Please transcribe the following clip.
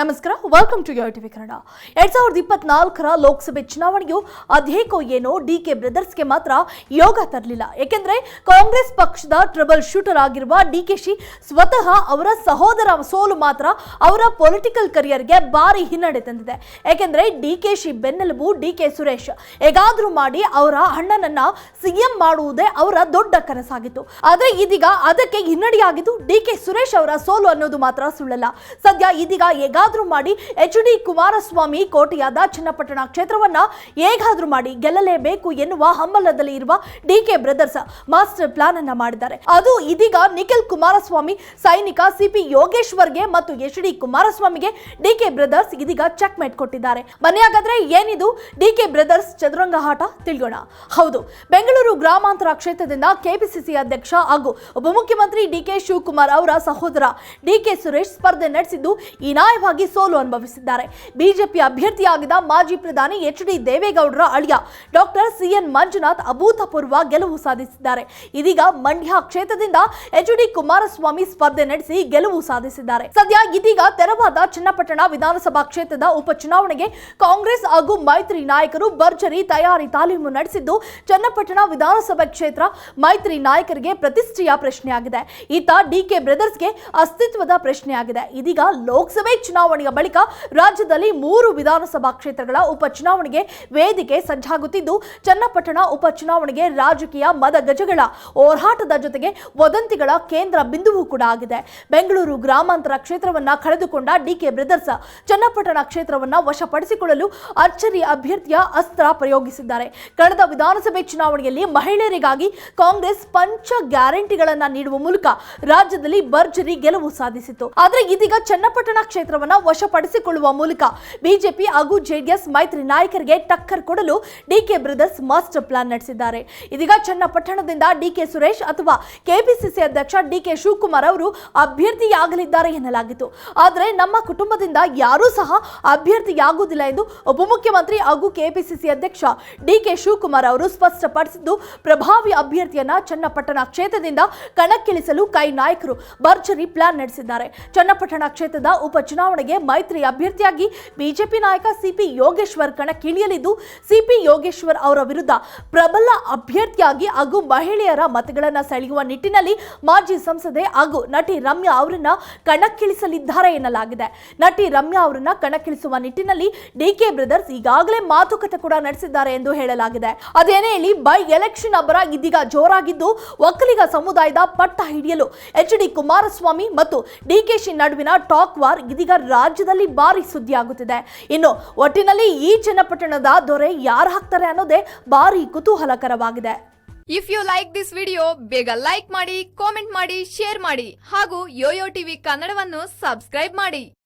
ನಮಸ್ಕಾರ welcome to TV Kannada. ಎರಡ್ ಸಾವಿರದ ಇಪ್ಪತ್ನಾಲ್ಕರ ಲೋಕಸಭೆ ಚುನಾವಣೆಯು ಅದೇಕೋ ಏನೋ ಡಿ ಕೆ ಬ್ರದರ್ಸ್ಗೆ ಮಾತ್ರ ಯೋಗ ತರಲಿಲ್ಲ. ಏಕೆಂದರೆ ಕಾಂಗ್ರೆಸ್ ಪಕ್ಷದ ಟ್ರಬಲ್ ಶೂಟರ್ ಆಗಿರುವ ಡಿ ಕೆ ಶಿ ಸ್ವತಃ ಅವರ ಸಹೋದರ ಸೋಲು ಮಾತ್ರ ಅವರ ಪೊಲಿಟಿಕಲ್ ಕರಿಯರ್ಗೆ ಭಾರಿ ಹಿನ್ನಡೆ ತಂದಿದೆ. ಏಕೆಂದರೆ ಡಿ ಕೆ ಶಿ ಬೆನ್ನೆಲುಬು ಡಿ ಕೆ ಸುರೇಶ್ ಹೇಗಾದರೂ ಮಾಡಿ ಅವರ ಅಣ್ಣನನ್ನ ಸಿಎಂ ಮಾಡುವುದೇ ಅವರ ದೊಡ್ಡ ಕನಸಾಗಿತ್ತು. ಆದರೆ ಇದೀಗ ಅದಕ್ಕೆ ಹಿನ್ನಡೆಯಾಗಿದ್ದು ಡಿ ಕೆ ಸುರೇಶ್ ಅವರ ಸೋಲು ಅನ್ನೋದು ಮಾತ್ರ ಸುಳ್ಳಲ್ಲ. ಸದ್ಯ ಇದೀಗ ಹೇಗಾದ್ರೂ ಮಾಡಿ ಎಚ್ ಡಿ ಕುಮಾರಸ್ವಾಮಿ ಕೋಟೆಯಾದ ಚನ್ನಪಟ್ಟಣ ಕ್ಷೇತ್ರವನ್ನ ಹೇಗಾದ್ರೂ ಮಾಡಿ ಗೆಲ್ಲಲೇಬೇಕು ಎನ್ನುವ ಹಂಬಲದಲ್ಲಿ ಇರುವ D K brothers master plan ಅನ್ನ ಮಾಡಿದ್ದಾರೆ. ಅದು ಇದೀಗ ನಿಖಿಲ್ ಕುಮಾರಸ್ವಾಮಿ, ಸೈನಿಕ ಸಿಪಿ ಯೋಗೇಶ್ವರ್ಗೆ ಮತ್ತು ಎಚ್ ಡಿ ಕುಮಾರಸ್ವಾಮಿಗೆ ಡಿ ಕೆ ಬ್ರದರ್ಸ್ ಇದೀಗ ಚೆಕ್ ಮೇಟ್ ಕೊಟ್ಟಿದ್ದಾರೆ. ಬನ್ನಿ ಹಾಗಾದ್ರೆ ಏನಿದು ಡಿ ಕೆ ಬ್ರದರ್ಸ್ ಚದುರಂಗ ಆಟ ತಿಳಿಯೋಣ. ಹೌದು, ಬೆಂಗಳೂರು ಗ್ರಾಮಾಂತರ ಕ್ಷೇತ್ರದಿಂದ ಕೆಪಿಸಿಸಿ ಅಧ್ಯಕ್ಷ ಹಾಗೂ ಉಪಮುಖ್ಯಮಂತ್ರಿ ಡಿ ಕೆ ಶಿವಕುಮಾರ್ ಅವರ ಸಹೋದರ ಡಿ ಕೆ ಸುರೇಶ್ ಸ್ಪರ್ಧೆ ನಡೆಸಿದ್ದು ಹೀನಾಯವಾಗಿ ಸೋಲು ಅನುಭವಿಸಿದ್ದಾರೆ. ಬಿಜೆಪಿ ಅಭ್ಯರ್ಥಿಯಾಗಿದ್ದ ಮಾಜಿ ಪ್ರಧಾನಿ ಎಚ್ ಡಿ ದೇವೇಗೌಡರ ಅಳಿಯ ಡಾಕ್ಟರ್ ಸಿಎನ್ ಮಂಜುನಾಥ್ ಅಭೂತಪೂರ್ವ ಗೆಲುವು ಸಾಧಿಸಿದ್ದಾರೆ. ಇದೀಗ ಮಂಡ್ಯ ಕ್ಷೇತ್ರದಿಂದ ಎಚ್ ಡಿ ಕುಮಾರಸ್ವಾಮಿ ಸ್ಪರ್ಧೆ ನಡೆಸಿ ಗೆಲುವು ಸಾಧಿಸಿದ್ದಾರೆ. ಸದ್ಯ ಇದೀಗ ತೆರವಾದ ಚನ್ನಪಟ್ಟಣ ವಿಧಾನಸಭಾ ಕ್ಷೇತ್ರದ ಉಪಚುನಾವಣೆಗೆ ಕಾಂಗ್ರೆಸ್ ಹಾಗೂ ಮೈತ್ರಿ ನಾಯಕರು ಭರ್ಜರಿ ತಯಾರಿ ತಾಲೀಮು ನಡೆಸಿದ್ದು, ಚನ್ನಪಟ್ಟಣ ವಿಧಾನಸಭಾ ಕ್ಷೇತ್ರ ಮೈತ್ರಿ ನಾಯಕರಿಗೆ ಪ್ರತಿಷ್ಠೆಯ ಪ್ರಶ್ನೆಯಾಗಿದೆ. ಈತ ಡಿಕೆ ಬ್ರದರ್ಸ್ಗೆ ಅಸ್ತಿತ್ವದ ಪ್ರಶ್ನೆಯಾಗಿದೆ. ಇದೀಗ ಲೋಕಸಭೆ ಚುನಾವಣೆಯ ಬಳಿಕ ರಾಜ್ಯದಲ್ಲಿ ಮೂರು ವಿಧಾನಸಭಾ ಕ್ಷೇತ್ರಗಳ ಉಪಚುನಾವಣೆಗೆ ವೇದಿಕೆ ಸಜ್ಜಾಗುತ್ತಿದ್ದು ಚನ್ನಪಟ್ಟಣ ಉಪಚುನಾವಣೆಗೆ ರಾಜಕೀಯ ಮದಗಜಗಳ ಹೋರಾಟದ ಜೊತೆಗೆ ವದಂತಿಗಳ ಕೇಂದ್ರ ಬಿಂದುವು ಕೂಡ ಆಗಿದೆ. ಬೆಂಗಳೂರು ಗ್ರಾಮಾಂತರ ಕ್ಷೇತ್ರವನ್ನ ಕಳೆದುಕೊಂಡ ಡಿಕೆ ಬ್ರದರ್ಸ್ ಚನ್ನಪಟ್ಟಣ ಕ್ಷೇತ್ರವನ್ನ ವಶಪಡಿಸಿಕೊಳ್ಳಲು ಅಚ್ಚರಿ ಅಭ್ಯರ್ಥಿಯ ಅಸ್ತ್ರ ಪ್ರಯೋಗಿಸಿದ್ದಾರೆ. ಕಳೆದ ವಿಧಾನಸಭೆ ಚುನಾವಣೆಯಲ್ಲಿ ಮಹಿಳೆಯರಿಗಾಗಿ ಕಾಂಗ್ರೆಸ್ ಪಂಚ ಗ್ಯಾರಂಟಿಗಳನ್ನ ನೀಡುವ ಮೂಲಕ ರಾಜ್ಯದಲ್ಲಿ ಭರ್ಜರಿ ಗೆಲುವು ಸಾಧಿಸಿತ್ತು. ಆದರೆ ಇದೀಗ ಚನ್ನಪಟ್ಟಣ ಕ್ಷೇತ್ರವನ್ನ ವಶಪಡಿಸಿಕೊಳ್ಳುವ ಮೂಲಕ ಬಿಜೆಪಿ ಹಾಗೂ ಜೆಡಿಎಸ್ ಮೈತ್ರಿ ನಾಯಕರಿಗೆ ಟಕ್ಕರ್ ಕೊಡಲು ಡಿಕೆ ಬ್ರದರ್ಸ್ ಮಾಸ್ಟರ್ ಪ್ಲಾನ್ ನಡೆಸಿದ್ದಾರೆ. ಇದೀಗ ಚನ್ನಪಟ್ಟಣದಿಂದ ಡಿಕೆ ಸುರೇಶ್ ಅಥವಾ ಕೆಪಿಸಿಸಿ ಅಧ್ಯಕ್ಷ ಡಿಕೆ ಶಿವಕುಮಾರ್ ಅವರು ಅಭ್ಯರ್ಥಿಯಾಗಲಿದ್ದಾರೆ ಎನ್ನಲಾಗಿತ್ತು. ಆದರೆ ನಮ್ಮ ಕುಟುಂಬದಿಂದ ಯಾರೂ ಸಹ ಅಭ್ಯರ್ಥಿಯಾಗುವುದಿಲ್ಲ ಎಂದು ಉಪಮುಖ್ಯಮಂತ್ರಿ ಹಾಗೂ ಕೆಪಿಸಿಸಿ ಅಧ್ಯಕ್ಷ ಡಿಕೆ ಶಿವಕುಮಾರ್ ಅವರು ಸ್ಪಷ್ಟಪಡಿಸಿದ್ದು, ಪ್ರಭಾವಿ ಅಭ್ಯರ್ಥಿಯನ್ನ ಚನ್ನಪಟ್ಟಣ ಕ್ಷೇತ್ರದಿಂದ ಕಣಕ್ಕಿಳಿಸಲು ಕೈ ನಾಯಕರು ಭರ್ಜರಿ ಪ್ಲಾನ್ ನಡೆಸಿದ್ದಾರೆ. ಚನ್ನಪಟ್ಟಣ ಕ್ಷೇತ್ರದ ಉಪಚುನಾವಣೆಗೆ ಮೈತ್ರಿ ಅಭ್ಯರ್ಥಿಯಾಗಿ ಬಿಜೆಪಿ ನಾಯಕ ಸಿಪಿ ಯೋಗೇಶ್ವರ್ ಕಣಕ್ಕಿಳಿಯಲಿದ್ದು, ಸಿಪಿ ಯೋಗೇಶ್ವರ್ ಅವರ ವಿರುದ್ಧ ಪ್ರಬಲ ಅಭ್ಯರ್ಥಿಯಾಗಿ ಹಾಗೂ ಮಹಿಳೆಯರ ಮತಗಳನ್ನು ಸೆಳೆಯುವ ನಿಟ್ಟಿನಲ್ಲಿ ಮಾಜಿ ಸಂಸದೆ ಹಾಗೂ ನಟಿ ರಮ್ಯಾ ಅವರನ್ನ ಕಣಕ್ಕಿಳಿಸಲಿದ್ದಾರೆ ಎನ್ನಲಾಗಿದೆ. ನಟಿ ರಮ್ಯಾ ಅವರನ್ನ ಕಣಕ್ಕಿಳಿಸುವ ನಿಟ್ಟಿನಲ್ಲಿ ಡಿಕೆ ಬ್ರದರ್ಸ್ ಈಗಾಗಲೇ ಮಾತುಕತೆ ಕೂಡ ನಡೆಸಿದ್ದಾರೆ ಎಂದು ಹೇಳಲಾಗಿದೆ. ಅದೇನೇ ಇಲ್ಲಿ ಬೈ ಎಲೆಕ್ಷನ್ ಅಬ್ಬರ ಇದೀಗ ಜೋರಾಗಿದ್ದು, ಒಕ್ಕಲಿಗ ಸಮುದಾಯದ ಪಟ್ಟ ಹಿಡಿಯಲು ಎಚ್ ಡಿ ಕುಮಾರಸ್ವಾಮಿ ಮತ್ತು ಡಿಕೆಶಿ ನಡುವಿನ ಟಾಕ್ ವಾರ್ ಇದೀಗ ರಾಜ್ಯದಲ್ಲಿ ಭಾರಿ ಸುದ್ದಿಯಾಗುತ್ತಿದೆ ಇನ್ನು ಒಟ್ಟಿನಲ್ಲಿ ಈ ಚನ್ನಪಟ್ಟಣದ ದೊರೆ ಯಾರು ಹಾಕ್ತಾರೆ ಅನ್ನೋದೇ ಭಾರಿ ಕುತೂಹಲಕರವಾಗಿದೆ. If you like this video ಬೇಗ ಲೈಕ್ ಮಾಡಿ ಕಾಮೆಂಟ್ ಮಾಡಿ ಶೇರ್ ಮಾಡಿ ಹಾಗೂ ಯೋಯೋ ಟಿವಿ ಕನ್ನಡವನ್ನು ಸಬ್ಸ್ಕ್ರೈಬ್ ಮಾಡಿ.